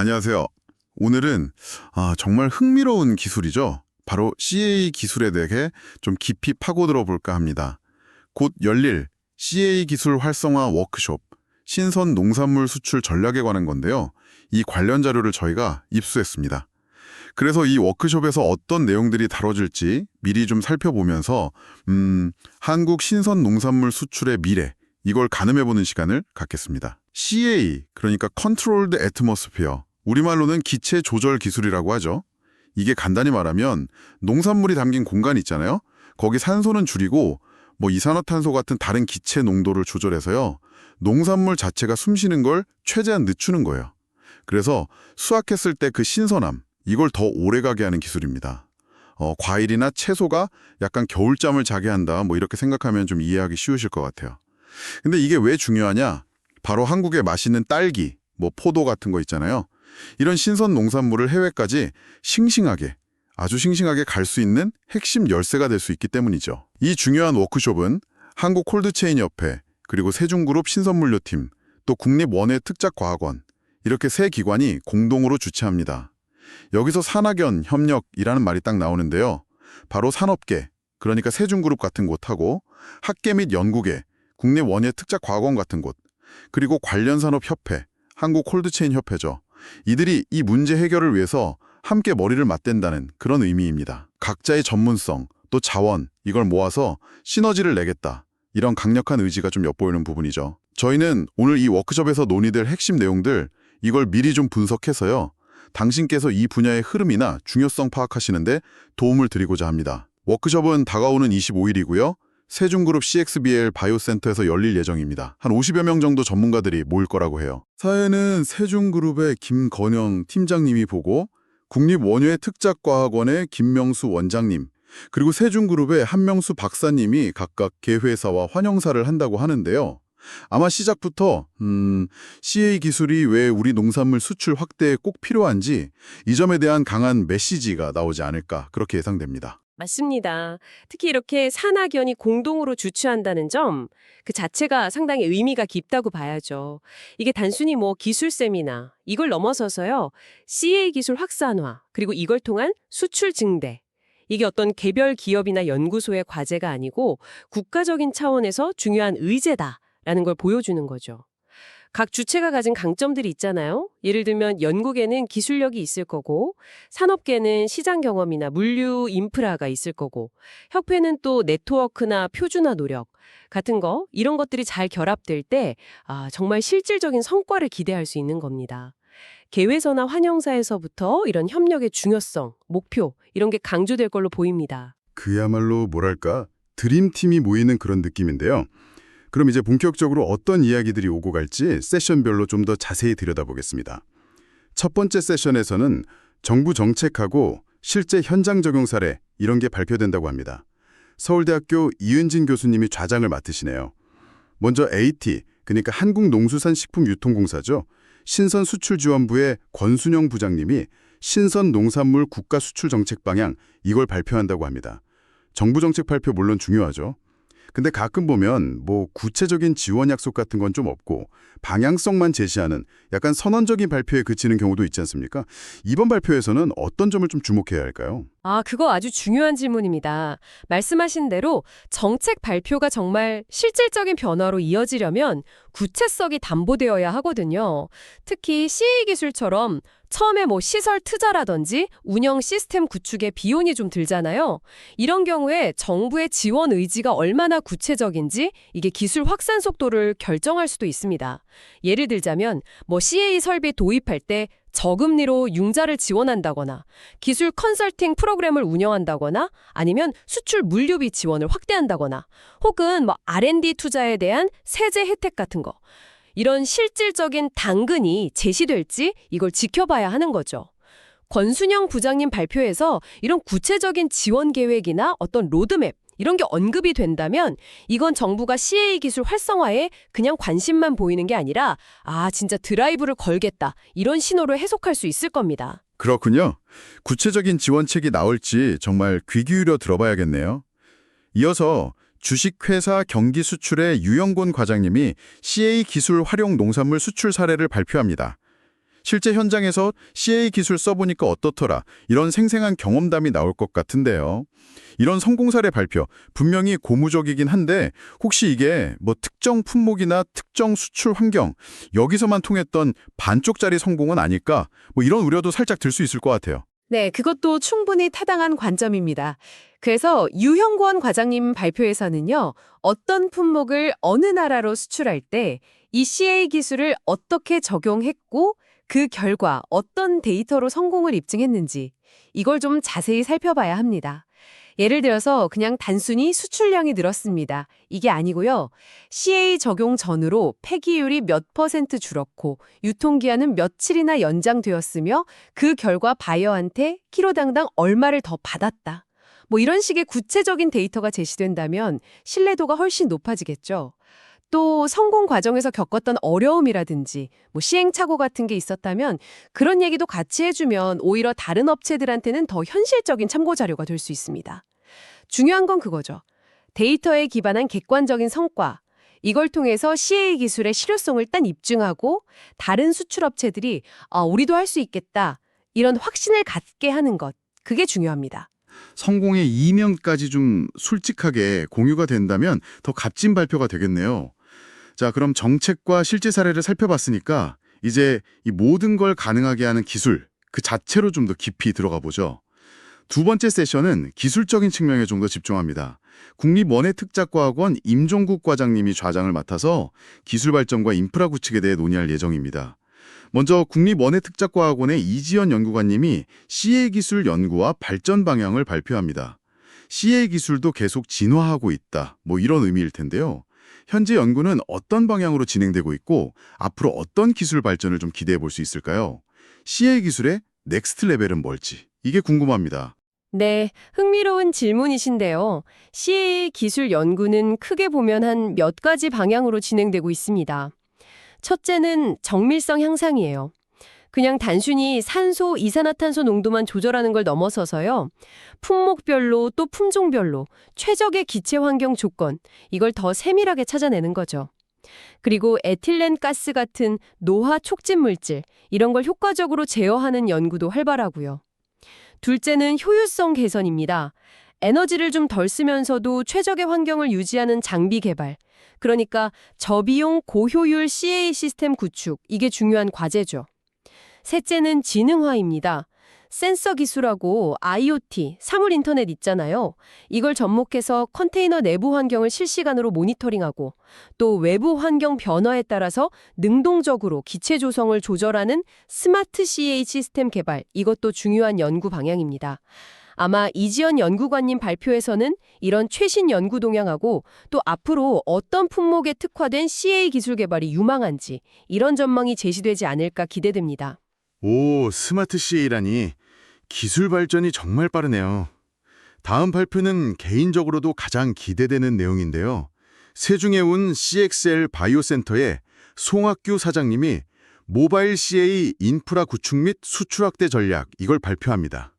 안녕하세요. 오늘은 아, 정말 흥미로운 기술이죠. 바로 CA 기술에 대해 좀 깊이 파고들어 볼까 합니다. 곧 열릴 CA 기술 활성화 워크숍, 신선 농산물 수출 전략에 관한 건데요. 이 관련 자료를 저희가 입수했습니다. 그래서 이 워크숍에서 어떤 내용들이 다뤄질지 미리 좀 살펴보면서 음, 한국 신선 농산물 수출의 미래, 이걸 가늠해보는 시간을 갖겠습니다. CA, 그러니까 Controlled Atmosphere, 우리말로는 기체 조절 기술이라고 하죠. 이게 간단히 말하면 농산물이 담긴 공간 있잖아요. 거기 산소는 줄이고 뭐 이산화탄소 같은 다른 기체 농도를 조절해서요. 농산물 자체가 숨쉬는 걸 최대한 늦추는 거예요. 그래서 수확했을 때 그 신선함, 이걸 더 오래가게 하는 기술입니다. 어, 과일이나 채소가 약간 겨울잠을 자게 한다, 뭐 이렇게 생각하면 좀 이해하기 쉬우실 것 같아요. 근데 이게 왜 중요하냐? 바로 한국의 맛있는 딸기, 뭐 포도 같은 거 있잖아요. 이런 신선 농산물을 해외까지 싱싱하게, 아주 싱싱하게 갈 수 있는 핵심 열쇠가 될 수 있기 때문이죠. 이 중요한 워크숍은 한국 콜드체인 협회, 그리고 세종그룹 신선물류팀, 또 국립원예 특작과학원 이렇게 세 기관이 공동으로 주최합니다. 여기서 산학연, 협력이라는 말이 딱 나오는데요. 바로 산업계, 그러니까 세종그룹 같은 곳하고 학계 및 연구계, 국립원예 특작과학원 같은 곳, 그리고 관련 산업협회, 한국 콜드체인 협회죠. 이들이 이 문제 해결을 위해서 함께 머리를 맞댄다는 그런 의미입니다. 각자의 전문성, 또 자원, 이걸 모아서 시너지를 내겠다. 이런 강력한 의지가 좀 엿보이는 부분이죠. 저희는 오늘 이 워크숍에서 논의될 핵심 내용들, 이걸 미리 좀 분석해서요. 당신께서 이 분야의 흐름이나 중요성 파악하시는데 도움을 드리고자 합니다. 워크숍은 다가오는 25일이고요. 세종그룹 CXBL 바이오센터에서 열릴 예정입니다. 한 50여 명 정도 전문가들이 모일 거라고 해요. 사회는 세종그룹의 김건영 팀장님이 보고 국립원예특작과학원의 김명수 원장님, 그리고 세종그룹의 한명수 박사님이 각각 개회사와 환영사를 한다고 하는데요. 아마 시작부터 음, CA 기술이 왜 우리 농산물 수출 확대에 꼭 필요한지 이 점에 대한 강한 메시지가 나오지 않을까 그렇게 예상됩니다. 맞습니다. 특히 이렇게 산학연이 공동으로 주최한다는 점, 그 자체가 상당히 의미가 깊다고 봐야죠. 이게 단순히 뭐 기술 세미나, 이걸 넘어서서요, CA 기술 확산화, 그리고 이걸 통한 수출 증대. 이게 어떤 개별 기업이나 연구소의 과제가 아니고 국가적인 차원에서 중요한 의제다라는 걸 보여주는 거죠. 각 주체가 가진 강점들이 있잖아요. 예를 들면 연구계는 기술력이 있을 거고 산업계는 시장 경험이나 물류 인프라가 있을 거고 협회는 또 네트워크나 표준화 노력 같은 거 이런 것들이 잘 결합될 때 아, 정말 실질적인 성과를 기대할 수 있는 겁니다. 개회서나 환영사에서부터 이런 협력의 중요성, 목표 이런 게 강조될 걸로 보입니다. 그야말로 뭐랄까 드림팀이 모이는 그런 느낌인데요. 그럼 이제 본격적으로 어떤 이야기들이 오고 갈지 세션별로 좀 더 자세히 들여다보겠습니다. 첫 번째 세션에서는 정부 정책하고 실제 현장 적용 사례 이런 게 발표된다고 합니다. 서울대학교 이은진 교수님이 좌장을 맡으시네요. 먼저 AT, 그러니까 한국농수산식품유통공사죠. 신선수출지원부의 권순영 부장님이 신선 농산물 국가 수출 정책 방향 이걸 발표한다고 합니다. 정부 정책 발표 물론 중요하죠. 근데 가끔 보면 뭐 구체적인 지원 약속 같은 건 좀 없고 방향성만 제시하는 약간 선언적인 발표에 그치는 경우도 있지 않습니까? 이번 발표에서는 어떤 점을 좀 주목해야 할까요? 아, 그거 아주 중요한 질문입니다. 말씀하신 대로 정책 발표가 정말 실질적인 변화로 이어지려면 구체성이 담보되어야 하거든요. 특히 CA 기술처럼 처음에 뭐 시설 투자라든지 운영 시스템 구축에 비용이 좀 들잖아요. 이런 경우에 정부의 지원 의지가 얼마나 구체적인지 이게 기술 확산 속도를 결정할 수도 있습니다. 예를 들자면 뭐 CA 설비 도입할 때 저금리로 융자를 지원한다거나 기술 컨설팅 프로그램을 운영한다거나 아니면 수출 물류비 지원을 확대한다거나 혹은 뭐 R&D 투자에 대한 세제 혜택 같은 거 이런 실질적인 당근이 제시될지 이걸 지켜봐야 하는 거죠. 권순영 부장님 발표에서 이런 구체적인 지원 계획이나 어떤 로드맵 이런 게 언급이 된다면 이건 정부가 CA 기술 활성화에 그냥 관심만 보이는 게 아니라 아 진짜 드라이브를 걸겠다 이런 신호로 해석할 수 있을 겁니다. 그렇군요. 구체적인 지원책이 나올지 정말 귀 기울여 들어봐야겠네요. 이어서 주식회사 경기수출의 유영곤 과장님이 CA 기술 활용 농산물 수출 사례를 발표합니다. 실제 현장에서 CA 기술 써보니까 어떻더라 이런 생생한 경험담이 나올 것 같은데요. 이런 성공 사례 발표 분명히 고무적이긴 한데 혹시 이게 뭐 특정 품목이나 특정 수출 환경 여기서만 통했던 반쪽짜리 성공은 아닐까 뭐 이런 우려도 살짝 들 수 있을 것 같아요. 네, 그것도 충분히 타당한 관점입니다. 그래서 유형권 과장님 발표에서는요, 어떤 품목을 어느 나라로 수출할 때이 CA 기술을 어떻게 적용했고 그 결과 어떤 데이터로 성공을 입증했는지 이걸 좀 자세히 살펴봐야 합니다. 예를 들어서 그냥 단순히 수출량이 늘었습니다. 이게 아니고요. CA 적용 전으로 폐기율이 몇 퍼센트 줄었고 유통기한은 며칠이나 연장되었으며 그 결과 바이어한테 키로당당 얼마를 더 받았다. 뭐 이런 식의 구체적인 데이터가 제시된다면 신뢰도가 훨씬 높아지겠죠. 또 성공 과정에서 겪었던 어려움이라든지 뭐 시행착오 같은 게 있었다면 그런 얘기도 같이 해주면 오히려 다른 업체들한테는 더 현실적인 참고 자료가 될 수 있습니다. 중요한 건 그거죠. 데이터에 기반한 객관적인 성과, 이걸 통해서 CA 기술의 실효성을 딴 입증하고 다른 수출업체들이 아, 우리도 할 수 있겠다 이런 확신을 갖게 하는 것 그게 중요합니다. 성공의 이면까지 좀 솔직하게 공유가 된다면 더 값진 발표가 되겠네요. 자, 그럼 정책과 실제 사례를 살펴봤으니까 이제 이 모든 걸 가능하게 하는 기술 그 자체로 좀 더 깊이 들어가 보죠. 두 번째 세션은 기술적인 측면에 좀 더 집중합니다. 국립원해특작과학원 임종국 과장님이 좌장을 맡아서 기술 발전과 인프라 구축에 대해 논의할 예정입니다. 먼저 국립원해특작과학원의 이지연 연구관님이 CA 기술 연구와 발전 방향을 발표합니다. CA 기술도 계속 진화하고 있다. 뭐 이런 의미일 텐데요. 현재 연구는 어떤 방향으로 진행되고 있고 앞으로 어떤 기술 발전을 좀 기대해 볼 수 있을까요? CA 기술의 넥스트 레벨은 뭘지 이게 궁금합니다. 네, 흥미로운 질문이신데요. CA 기술 연구는 크게 보면 한 몇 가지 방향으로 진행되고 있습니다. 첫째는 정밀성 향상이에요. 그냥 단순히 산소, 이산화탄소 농도만 조절하는 걸 넘어서서요. 품목별로 또 품종별로 최적의 기체 환경 조건, 이걸 더 세밀하게 찾아내는 거죠. 그리고 에틸렌 가스 같은 노화 촉진 물질, 이런 걸 효과적으로 제어하는 연구도 활발하고요. 둘째는 효율성 개선입니다. 에너지를 좀 덜 쓰면서도 최적의 환경을 유지하는 장비 개발. 그러니까 저비용 고효율 CA 시스템 구축. 이게 중요한 과제죠. 셋째는 지능화입니다. 센서 기술하고 IoT, 사물 인터넷 있잖아요. 이걸 접목해서 컨테이너 내부 환경을 실시간으로 모니터링하고 또 외부 환경 변화에 따라서 능동적으로 기체 조성을 조절하는 스마트 CA 시스템 개발. 이것도 중요한 연구 방향입니다. 아마 이지연 연구관님 발표에서는 이런 최신 연구 동향하고 또 앞으로 어떤 품목에 특화된 CA 기술 개발이 유망한지 이런 전망이 제시되지 않을까 기대됩니다. 오, 스마트 CA라니 기술 발전이 정말 빠르네요. 다음 발표는 개인적으로도 가장 기대되는 내용인데요. 세중에 온 CXL 바이오센터의 송학규 사장님이 모바일 CA 인프라 구축 및 수출 확대 전략 이걸 발표합니다.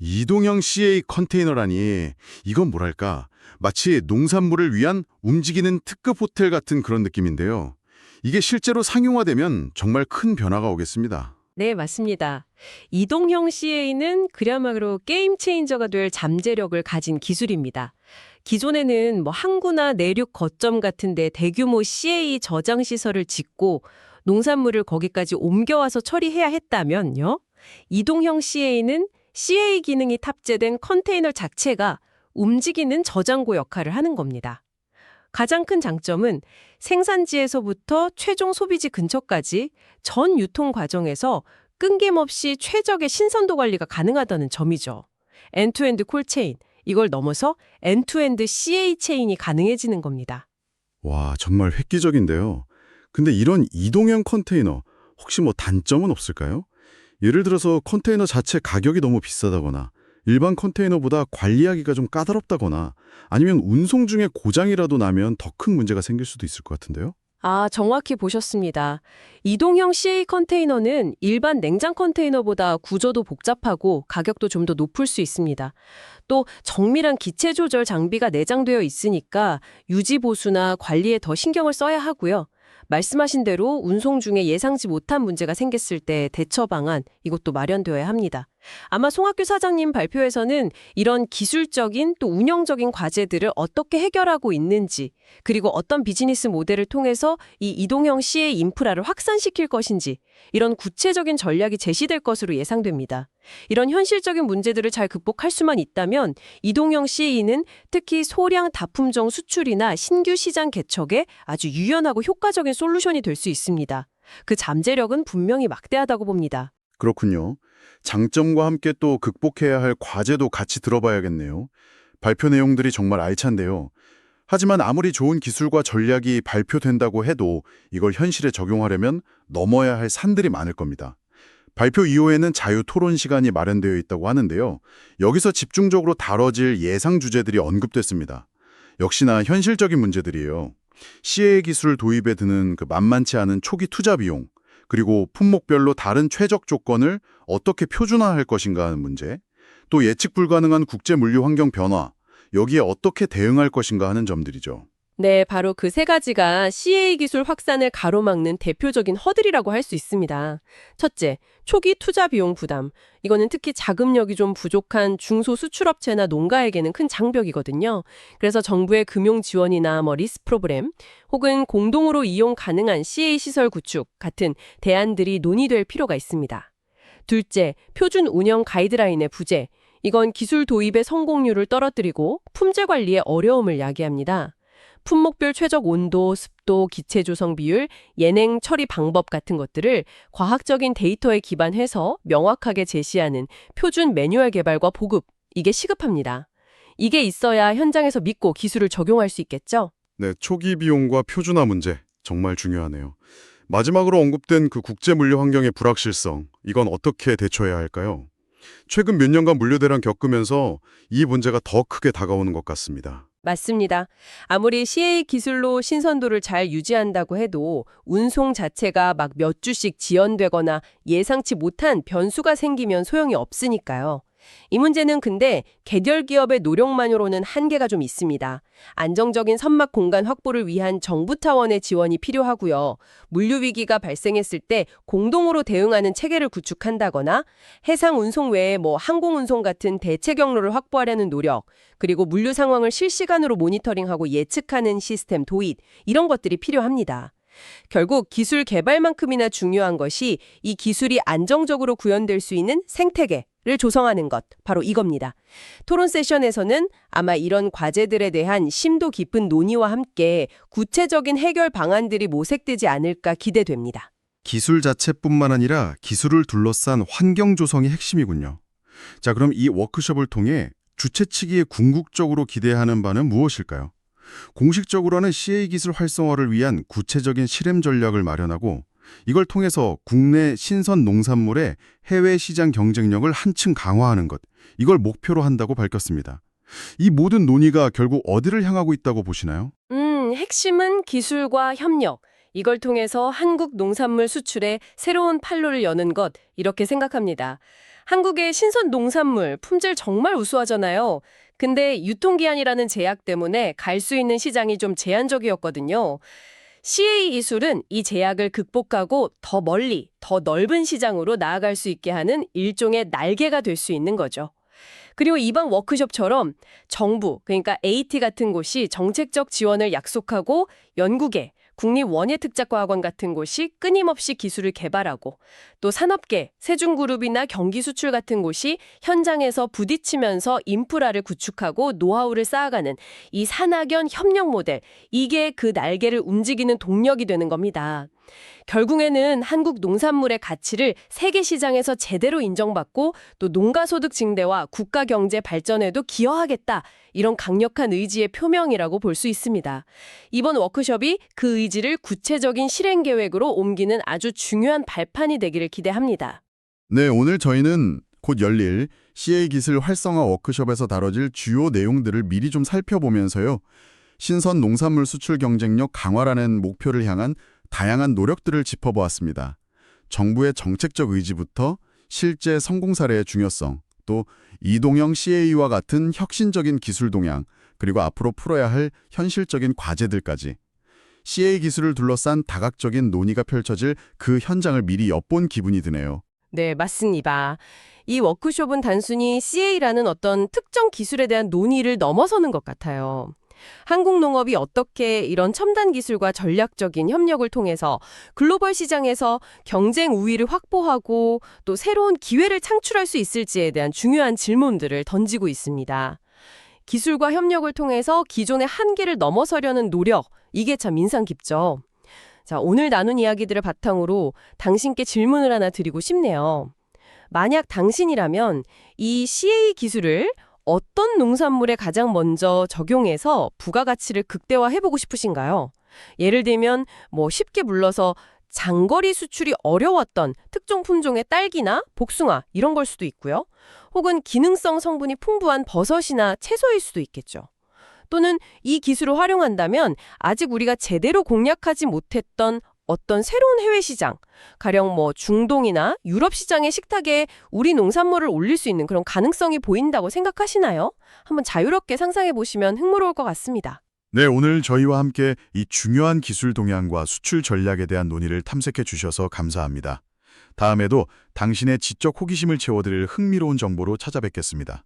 이동형 CA 컨테이너라니 이건 뭐랄까 마치 농산물을 위한 움직이는 특급 호텔 같은 그런 느낌인데요. 이게 실제로 상용화되면 정말 큰 변화가 오겠습니다. 네, 맞습니다. 이동형 CA는 그야말로 게임 체인저가 될 잠재력을 가진 기술입니다. 기존에는 뭐 항구나 내륙 거점 같은데 대규모 CA 저장 시설을 짓고 농산물을 거기까지 옮겨와서 처리해야 했다면요. 이동형 CA는 CA 기능이 탑재된 컨테이너 자체가 움직이는 저장고 역할을 하는 겁니다. 가장 큰 장점은 생산지에서부터 최종 소비지 근처까지 전 유통 과정에서 끊김없이 최적의 신선도 관리가 가능하다는 점이죠. 엔투엔드 콜체인, 이걸 넘어서 엔투엔드 CA 체인이 가능해지는 겁니다. 와, 정말 획기적인데요. 근데 이런 이동형 컨테이너 혹시 뭐 단점은 없을까요? 예를 들어서 컨테이너 자체 가격이 너무 비싸다거나 일반 컨테이너보다 관리하기가 좀 까다롭다거나 아니면 운송 중에 고장이라도 나면 더 큰 문제가 생길 수도 있을 것 같은데요. 아, 정확히 보셨습니다. 이동형 CA 컨테이너는 일반 냉장 컨테이너보다 구조도 복잡하고 가격도 좀 더 높을 수 있습니다. 또 정밀한 기체 조절 장비가 내장되어 있으니까 유지 보수나 관리에 더 신경을 써야 하고요. 말씀하신 대로 운송 중에 예상치 못한 문제가 생겼을 때 대처 방안 이것도 마련되어야 합니다. 아마 송학규 사장님 발표에서는 이런 기술적인 또 운영적인 과제들을 어떻게 해결하고 있는지 그리고 어떤 비즈니스 모델을 통해서 이 이동형 CA 인프라를 확산시킬 것인지 이런 구체적인 전략이 제시될 것으로 예상됩니다. 이런 현실적인 문제들을 잘 극복할 수만 있다면 이동형 CA는 특히 소량 다품종 수출이나 신규 시장 개척에 아주 유연하고 효과적인 솔루션이 될 수 있습니다. 그 잠재력은 분명히 막대하다고 봅니다. 그렇군요. 장점과 함께 또 극복해야 할 과제도 같이 들어봐야겠네요. 발표 내용들이 정말 알찬데요. 하지만 아무리 좋은 기술과 전략이 발표된다고 해도 이걸 현실에 적용하려면 넘어야 할 산들이 많을 겁니다. 발표 이후에는 자유 토론 시간이 마련되어 있다고 하는데요. 여기서 집중적으로 다뤄질 예상 주제들이 언급됐습니다. 역시나 현실적인 문제들이에요. CA 기술 도입에 드는 그 만만치 않은 초기 투자 비용, 그리고 품목별로 다른 최적 조건을 어떻게 표준화할 것인가 하는 문제, 또 예측 불가능한 국제 물류 환경 변화, 여기에 어떻게 대응할 것인가 하는 점들이죠. 네, 바로 그 세 가지가 CA 기술 확산을 가로막는 대표적인 허들이라고 할 수 있습니다. 첫째, 초기 투자 비용 부담. 이거는 특히 자금력이 좀 부족한 중소 수출업체나 농가에게는 큰 장벽이거든요. 그래서 정부의 금융 지원이나 뭐 리스 프로그램 혹은 공동으로 이용 가능한 CA 시설 구축 같은 대안들이 논의될 필요가 있습니다. 둘째, 표준 운영 가이드라인의 부재. 이건 기술 도입의 성공률을 떨어뜨리고 품질 관리에 어려움을 야기합니다. 품목별 최적 온도, 습도, 기체 조성 비율, 예냉 처리 방법 같은 것들을 과학적인 데이터에 기반해서 명확하게 제시하는 표준 매뉴얼 개발과 보급, 이게 시급합니다. 이게 있어야 현장에서 믿고 기술을 적용할 수 있겠죠? 네, 초기 비용과 표준화 문제 정말 중요하네요. 마지막으로 언급된 그 국제 물류 환경의 불확실성, 이건 어떻게 대처해야 할까요? 최근 몇 년간 물류 대란 겪으면서 이 문제가 더 크게 다가오는 것 같습니다. 맞습니다. 아무리 CA 기술로 신선도를 잘 유지한다고 해도 운송 자체가 막 몇 주씩 지연되거나 예상치 못한 변수가 생기면 소용이 없으니까요. 이 문제는 근데 개별 기업의 노력만으로는 한계가 좀 있습니다. 안정적인 선막 공간 확보를 위한 정부 차원의 지원이 필요하고요. 물류 위기가 발생했을 때 공동으로 대응하는 체계를 구축한다거나 해상 운송 외에 뭐 항공 운송 같은 대체 경로를 확보하려는 노력, 그리고 물류 상황을 실시간으로 모니터링하고 예측하는 시스템 도입 이런 것들이 필요합니다. 결국 기술 개발만큼이나 중요한 것이 이 기술이 안정적으로 구현될 수 있는 생태계를 조성하는 것, 바로 이겁니다. 토론 세션에서는 아마 이런 과제들에 대한 심도 깊은 논의와 함께 구체적인 해결 방안들이 모색되지 않을까 기대됩니다. 기술 자체뿐만 아니라 기술을 둘러싼 환경 조성이 핵심이군요. 자, 그럼 이 워크숍을 통해 주최 측이 궁극적으로 기대하는 바는 무엇일까요? 공식적으로는 CA 기술 활성화를 위한 구체적인 실행 전략을 마련하고 이걸 통해서 국내 신선 농산물의 해외 시장 경쟁력을 한층 강화하는 것, 이걸 목표로 한다고 밝혔습니다. 이 모든 논의가 결국 어디를 향하고 있다고 보시나요? 음, 핵심은 기술과 협력. 이걸 통해서 한국 농산물 수출에 새로운 판로를 여는 것, 이렇게 생각합니다. 한국의 신선 농산물 품질 정말 우수하잖아요. 근데 유통기한이라는 제약 때문에 갈 수 있는 시장이 좀 제한적이었거든요. CA 기술은 이 제약을 극복하고 더 멀리, 더 넓은 시장으로 나아갈 수 있게 하는 일종의 날개가 될 수 있는 거죠. 그리고 이번 워크숍처럼 정부, 그러니까 AT 같은 곳이 정책적 지원을 약속하고 연구계, 국립원예특작과학원 같은 곳이 끊임없이 기술을 개발하고 또 산업계, 세중그룹이나 경기수출 같은 곳이 현장에서 부딪히면서 인프라를 구축하고 노하우를 쌓아가는 이 산학연 협력 모델, 이게 그 날개를 움직이는 동력이 되는 겁니다. 결국에는 한국 농산물의 가치를 세계 시장에서 제대로 인정받고 또 농가 소득 증대와 국가 경제 발전에도 기여하겠다. 이런 강력한 의지의 표명이라고 볼 수 있습니다. 이번 워크숍이 그 의지를 구체적인 실행 계획으로 옮기는 아주 중요한 발판이 되기를 기대합니다. 네, 오늘 저희는 곧 열릴 CA 기술 활성화 워크숍에서 다뤄질 주요 내용들을 미리 좀 살펴보면서요. 신선 농산물 수출 경쟁력 강화라는 목표를 향한 다양한 노력들을 짚어보았습니다. 정부의 정책적 의지부터 실제 성공 사례의 중요성, 또 이동형 CA와 같은 혁신적인 기술 동향, 그리고 앞으로 풀어야 할 현실적인 과제들까지 CA 기술을 둘러싼 다각적인 논의가 펼쳐질 그 현장을 미리 엿본 기분이 드네요. 네, 맞습니다. 이 워크숍은 단순히 CA라는 어떤 특정 기술에 대한 논의를 넘어서는 것 같아요. 한국 농업이 어떻게 이런 첨단 기술과 전략적인 협력을 통해서 글로벌 시장에서 경쟁 우위를 확보하고 또 새로운 기회를 창출할 수 있을지에 대한 중요한 질문들을 던지고 있습니다. 기술과 협력을 통해서 기존의 한계를 넘어서려는 노력, 이게 참 인상 깊죠. 자, 오늘 나눈 이야기들을 바탕으로 당신께 질문을 하나 드리고 싶네요. 만약 당신이라면 이 CA 기술을 어떤 농산물에 가장 먼저 적용해서 부가가치를 극대화해보고 싶으신가요? 예를 들면 뭐 쉽게 불러서 장거리 수출이 어려웠던 특정 품종의 딸기나 복숭아 이런 걸 수도 있고요. 혹은 기능성 성분이 풍부한 버섯이나 채소일 수도 있겠죠. 또는 이 기술을 활용한다면 아직 우리가 제대로 공략하지 못했던 어떤 새로운 해외 시장, 가령 뭐 중동이나 유럽 시장의 식탁에 우리 농산물을 올릴 수 있는 그런 가능성이 보인다고 생각하시나요? 한번 자유롭게 상상해 보시면 흥미로울 것 같습니다. 네, 오늘 저희와 함께 이 중요한 기술 동향과 수출 전략에 대한 논의를 탐색해 주셔서 감사합니다. 다음에도 당신의 지적 호기심을 채워드릴 흥미로운 정보로 찾아뵙겠습니다.